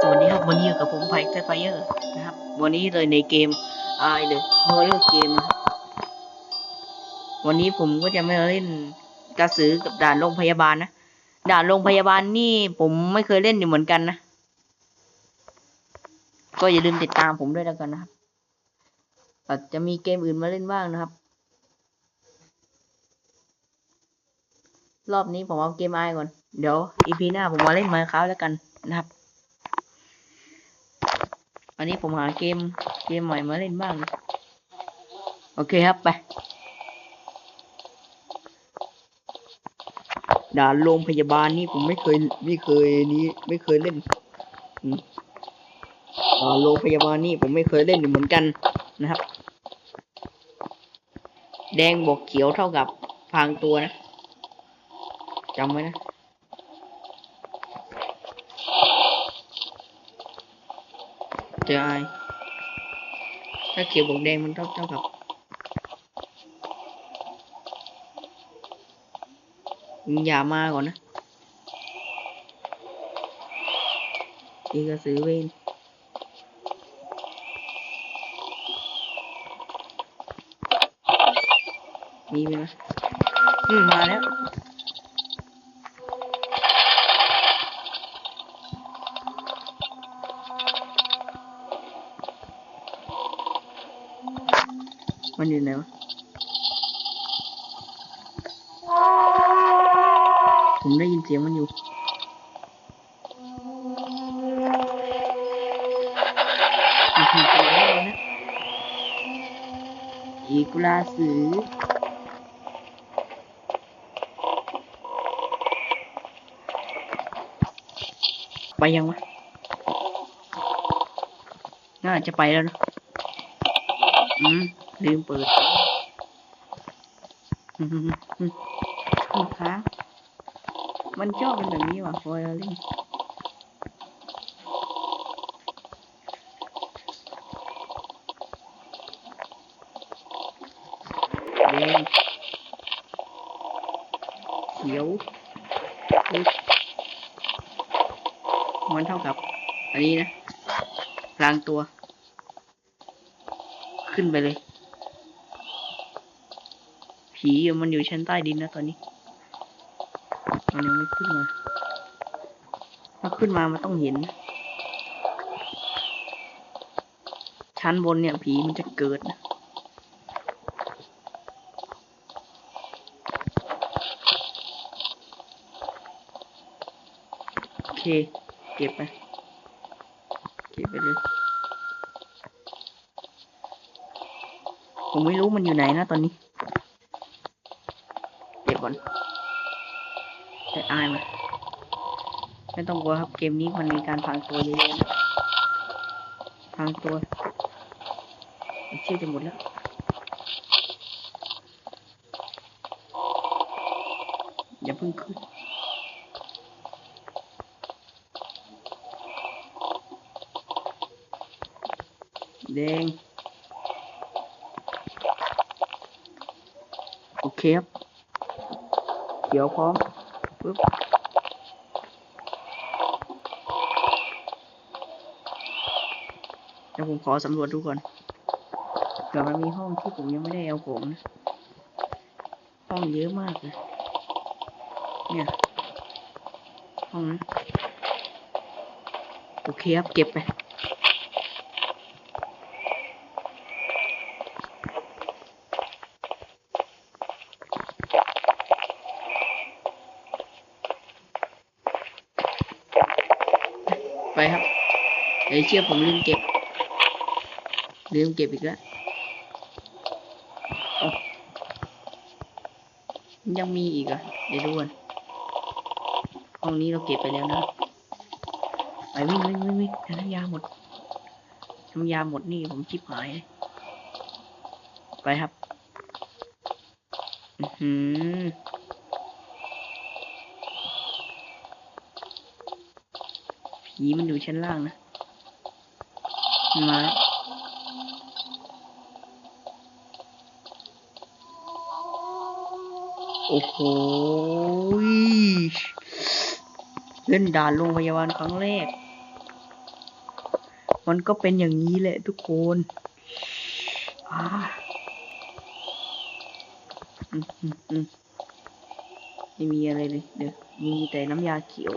สวัสดีครับวันนี้อยู่กับผมไพเตอร์ไฟเออร์นะครับ วันนี้เลยในเกม I The Horror Game นะครับ วันนี้ผมก็จะไม่เล่นกระสือกับด่านโรงพยาบาลนะ ด่านโรงพยาบาลนี่ผมไม่เคยเล่นอยู่เหมือนกันนะ ก็อย่าลืมติดตามผมด้วยแล้วกันนะครับอาจจะมีเกมอื่นมาเล่นบ้างนะครับ รอบนี้ผมเอาเกมไอก่อน เดี๋ยวอีพีหน้าผมมาเล่นมาค้าแล้วกันนะครับ อันนี้ผมหาเกมเกมใหม่มาเล่นบ้าง โอเคครับไปด่านโรงพยาบาลนี่ผมไม่เคยไม่เคยนี้ไม่เคยเล่นด่านโรงพยาบาลนี่ผมไม่เคยเล่นเหมือนกันนะครับ แดงบวกเขียวเท่ากับพางตัวนะจำไว้นะ เจอไอถ้าเขียวบวกแดงมันเท่าเท่ากับมึงอย่ามาก่อนนะอีกระสือเวนมีไหมนะอืม มาแล้ว มันอยู่ไหนวะผมได้ยินเสียงมันอยู่อีกุลาสือไปยังวะ น่าจะไปแล้วนะอืม ลืมเปิดอืมอืมอืมอืมค้ามันชอบเป็นแบบนี้ว่ะฟอยลิงแดงเขียวมันเท่ากับ อันนี้นะกลางตัว ขึ้นไปเลย ผีมันอยู่ชั้นใต้ดินนะตอนนี้ มันยังไม่ขึ้นมาถ้าขึ้นมามันต้องเห็นนะชั้นบนเนี่ยผีมันจะเกิดนะโอเค เก็บไปเก็บไปเลยผมไม่รู้มันอยู่ไหนนะตอนนี้ ก่อนแต่อายมันไม่ต้องกลัวครับเกมนี้มันมีการพังตัวเยอะๆพังตัวเชื่อจะหมดแล้วอย่าเพิ่งขึ้นแดง โอเคครับ ขียวพร้อมปึ๊บเดี๋ยวผมขอสำรวจดูก่อนเผื่อมันมีห้องที่ผมยังไม่ได้เอาของนะห้องเยอะมากเลย เนี่ย ห้องนะโอเคครับ เก็บไปครับ เดี๋ยวเชื่อผมลืมเก็บ ลืมเก็บอีกแล้วยังมีอีกอะ เดี๋ยวดูก่อนห้องนี้เราเก็บไปแล้วนะ ไปวิ่งวิ่งวิ่งวิ่งแต่น้ำยาหมดน้ำยาหมดนี่ผมชิบหาย ไปครับ อือหือผีมันอยู่ชั้นล่างนะ นมาแล้วโอ้โหเล่นด่านโรงพยาบาลครั้งแรก มันก็เป็นอย่างนี้แหละทุกคนอืมอืมอืมไม่มีอะไรเลย เดี๋ยวมีแต่น้ำยาเขียว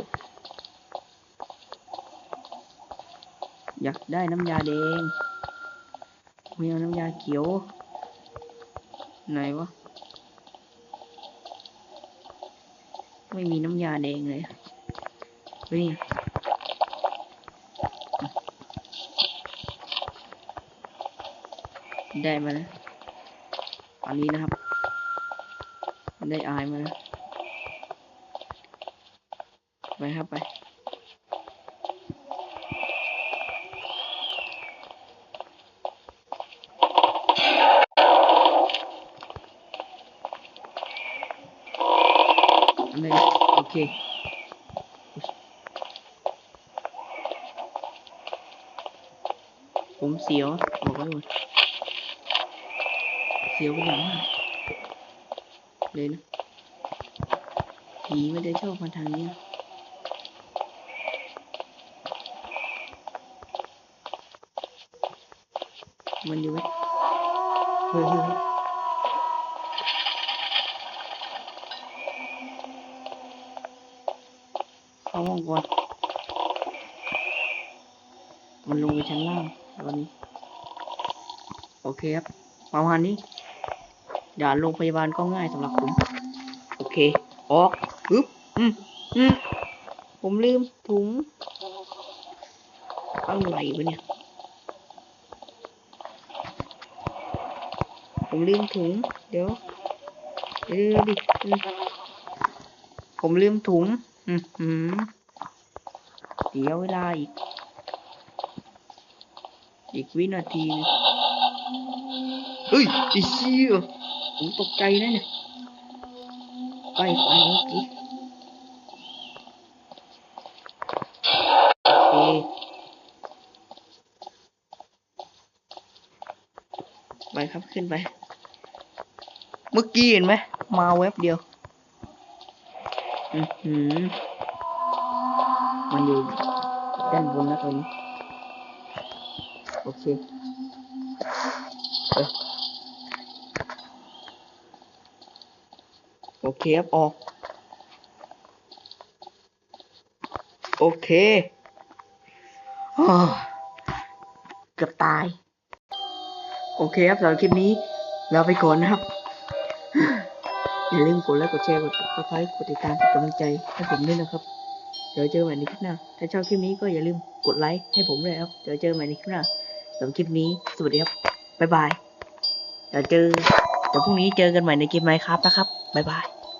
อยากได้น้ำยาแดงไม่เอาน้ำยาเขียว ไหนวะ ไม่มีน้ำยาแดงเลยนี่ได้มาแล้วอันนี้นะครับ ได้อายมาแล้วไปครับไป อะไรโอเคผมเสียวบอกไว้ก่อนเสียวเป็นอย่างมากเลยนะผีไม่ได้ชอบมาทางนี้มันอยู่ไหมเฮ้ย เข้าห้องก่อนมันลงไปชั้นล่างตอนนี้ โอเคครับ ประมาณนี้ด่านโรงพยาบาลก็ง่ายสำหรับผม โอเค ออกปึ๊บอืมอืมผมลืมถุงอะไรวะเนี่ย ผมลืมถุง เดี๋ยวเดี๋ยวดิผมลืมถุง อืมหืมเดี๋ยวเวลาอีก อีกวินาทีเฮ้ยไอ้เชี่ยผมตกใจนะเนี่ยใกล้ไปเมื่อกี้โอเคไปครับขึ้นไป เมื่อกี้เห็นไหมมาแวบเดียว อือหือมันอยู่ด้านบนนะตอนนี้โอเคโอเคครับออก โอเคอเกือบตาย โอเคครับสำหรับคลิปนี้ลาไปก่อนนะครับ อย่าลืมกดไลค์กดแชร์กด subscribe กดติดตามเป็นกำลังใจให้ผมด้วยนะครับ เดี๋ยวเจอใหม่ในคลิปหน้า ถ้าชอบคลิปนี้ก็อย่าลืมกดไลค์ให้ผมด้วยครับ เดี๋ยวเจอใหม่ในคลิปหน้าสำหรับคลิปนี้ สวัสดีครับ บ๊ายบาย เดี๋ยวเจอ เดี๋ยวพรุ่งนี้เจอกันใหม่ในเกมไมค์ครับนะครับ บ๊ายบาย